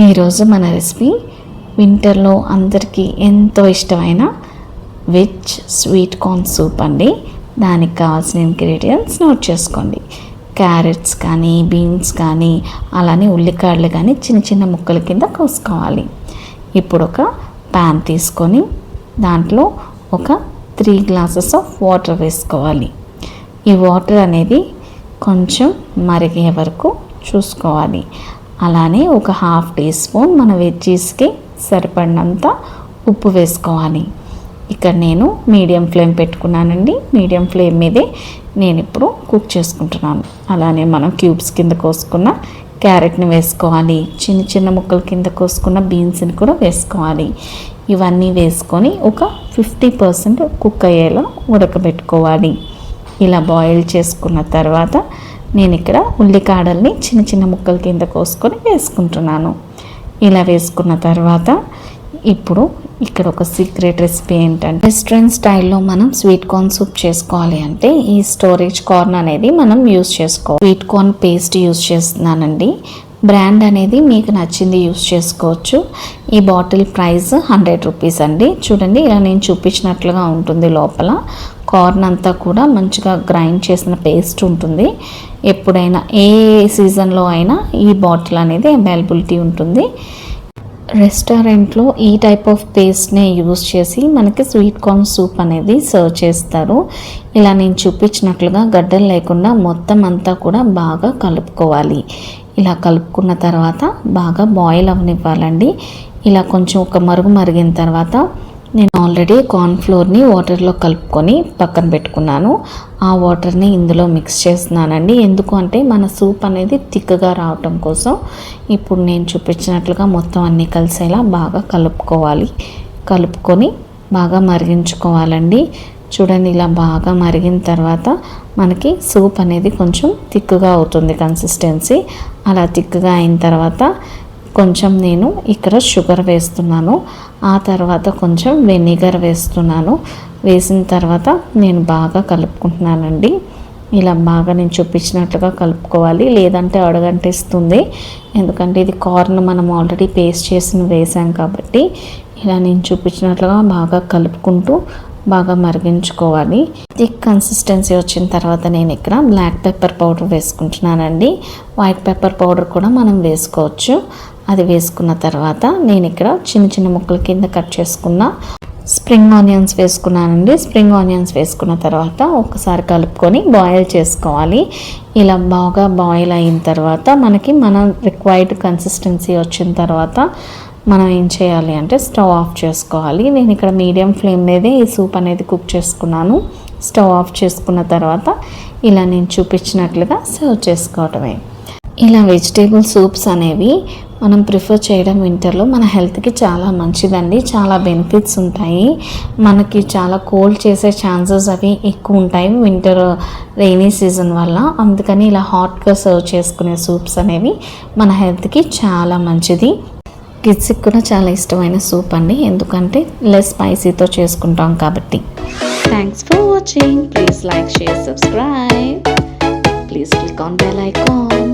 ఈరోజు మన రెసిపీ వింటర్లో అందరికీ ఎంతో ఇష్టమైన వెజ్ స్వీట్ కార్న్ సూప్ అండి. దానికి కావాల్సిన ఇంగ్రీడియంట్స్ నోట్ చేసుకోండి. క్యారెట్స్ కానీ బీన్స్ కానీ అలానే ఉల్లికాడలు కానీ చిన్న చిన్న ముక్కల కింద కోసుకోవాలి. ఇప్పుడు ఒక ప్యాన్ తీసుకొని దాంట్లో ఒక త్రీ గ్లాసెస్ ఆఫ్ వాటర్ వేసుకోవాలి. ఈ వాటర్ అనేది కొంచెం మరిగే వరకు చూసుకోవాలి. అలానే ఒక హాఫ్ టీ స్పూన్ మన వెజ్జీస్కి సరిపడినంత ఉప్పు వేసుకోవాలి. ఇక్కడ నేను మీడియం ఫ్లేమ్ పెట్టుకున్నానండి. మీడియం ఫ్లేమ్ మీదే నేను ఇప్పుడు కుక్ చేసుకుంటున్నాను. అలానే మనం క్యూబ్స్ కింద కోసుకున్న క్యారెట్ని వేసుకోవాలి. చిన్న చిన్న ముక్కల కింద కోసుకున్న బీన్స్ని కూడా వేసుకోవాలి. ఇవన్నీ వేసుకొని ఒక ఫిఫ్టీ పర్సెంట్ కుక్ అయ్యేలా ఉడకబెట్టుకోవాలి. ఇలా బాయిల్ చేసుకున్న తర్వాత నేను ఇక్కడ ఉల్లికాడల్ని చిన్న చిన్న ముక్కల కింద కోసుకొని వేసుకుంటున్నాను. ఇలా వేసుకున్న తర్వాత ఇప్పుడు ఇక్కడ ఒక సీక్రెట్ రెసిపీ ఏంటంటే రెస్టారెంట్ స్టైల్లో మనం స్వీట్ కార్న్ సూప్ చేసుకోవాలి అంటే ఈ స్టోరేజ్ కార్న్ అనేది మనం యూస్ చేసుకోవాలి. స్వీట్ కార్న్ పేస్ట్ యూస్ చేస్తున్నానండి. బ్రాండ్ అనేది మీకు నచ్చింది యూస్ చేసుకోవచ్చు. ఈ బాటిల్ ప్రైస్ హండ్రెడ్ రూపీస్ అండి. చూడండి ఇలా నేను చూపించినట్లుగా ఉంటుంది లోపల. కార్న్ అంతా కూడా మంచిగా గ్రైండ్ చేసిన పేస్ట్ ఉంటుంది. ఎప్పుడైనా ఏ సీజన్లో అయినా ఈ బాటిల్ అనేది అవైలబిలిటీ ఉంటుంది. రెస్టారెంట్లో ఈ టైప్ ఆఫ్ పేస్ట్నే యూస్ చేసి మనకి స్వీట్ కార్న్ సూప్ అనేది సర్వ్ చేస్తారు. ఇలా నేను చూపించినట్లుగా గడ్డలు లేకుండా మొత్తం అంతా కూడా బాగా కలుపుకోవాలి. ఇలా కలుపుకున్న తర్వాత బాగా బాయిల్ అవనివ్వాలండి. ఇలా కొంచెం ఒక మరుగు మరిగిన తర్వాత నేను ఆల్రెడీ కార్న్ఫ్లోర్ని వాటర్లో కలుపుకొని పక్కన పెట్టుకున్నాను. ఆ వాటర్ని ఇందులో మిక్స్ చేస్తున్నానండి. ఎందుకు అంటే మన సూప్ అనేది థిక్గా రావటం కోసం ఇప్పుడు నేను చూపించినట్లుగా మొత్తం అన్నీ కలిసేలా బాగా కలుపుకోవాలి. కలుపుకొని బాగా మరిగించుకోవాలండి. చూడండి ఇలా బాగా మరిగిన తర్వాత మనకి సూప్ అనేది కొంచెం థిక్గా అవుతుంది కన్సిస్టెన్సీ. అలా థిక్గా అయిన తర్వాత కొంచెం నేను ఇక్కడ షుగర్ వేస్తున్నాను. ఆ తర్వాత కొంచెం వెనిగర్ వేస్తున్నాను. వేసిన తర్వాత నేను బాగా కలుపుకుంటున్నానండి. ఇలా బాగా నేను చూపించినట్లుగా కలుపుకోవాలి. లేదంటే అడగంటిస్తుంది. ఎందుకంటే ఇది కార్న్ మనం ఆల్రెడీ పేస్ట్ చేసి వేసాం కాబట్టి ఇలా నేను చూపించినట్లుగా బాగా కలుపుకుంటూ బాగా మరిగించుకోవాలి. థిక్ కన్సిస్టెన్సీ వచ్చిన తర్వాత నేను ఇక్కడ బ్లాక్ పెప్పర్ పౌడర్ వేసుకుంటున్నానండి. వైట్ పెప్పర్ పౌడర్ కూడా మనం వేసుకోవచ్చు. అది వేసుకున్న తర్వాత నేను ఇక్కడ చిన్న చిన్న ముక్కల కింద కట్ చేసుకున్న స్ప్రింగ్ ఆనియన్స్ వేసుకున్నానండి. స్ప్రింగ్ ఆనియన్స్ వేసుకున్న తర్వాత ఒకసారి కలుపుకొని బాయిల్ చేసుకోవాలి. ఇలా బాగా బాయిల్ అయిన తర్వాత మనకి మన రిక్వైర్డ్ కన్సిస్టెన్సీ వచ్చిన తర్వాత మనం ఏం చేయాలి అంటే స్టవ్ ఆఫ్ చేసుకోవాలి. నేను ఇక్కడ మీడియం ఫ్లేమ్ మీదే ఈ సూప్ అనేది కుక్ చేసుకున్నాను. స్టవ్ ఆఫ్ చేసుకున్న తర్వాత ఇలా నేను చూపించినట్లుగా సర్వ్ చేసుకోవటమే. ఇలా వెజిటేబుల్ సూప్స్ అనేవి మనం ప్రిఫర్ చేయడం వింటర్లో మన హెల్త్కి చాలా మంచిదండి. చాలా బెనిఫిట్స్ ఉంటాయి. మనకి చాలా కోల్డ్ చేసే ఛాన్సెస్ అవి ఎక్కువ ఉంటాయి వింటర్ రెయినీ సీజన్ వల్ల. అందుకని ఇలా హాట్గా సర్వ్ చేసుకునే సూప్స్ అనేవి మన హెల్త్కి చాలా మంచిది. కిడ్స్కి కూడా చాలా ఇష్టమైన సూప్ అండి. ఎందుకంటే లెస్ స్పైసీతో చేసుకుంటాం కాబట్టి. Thanks for watching please like share subscribe please click on bell icon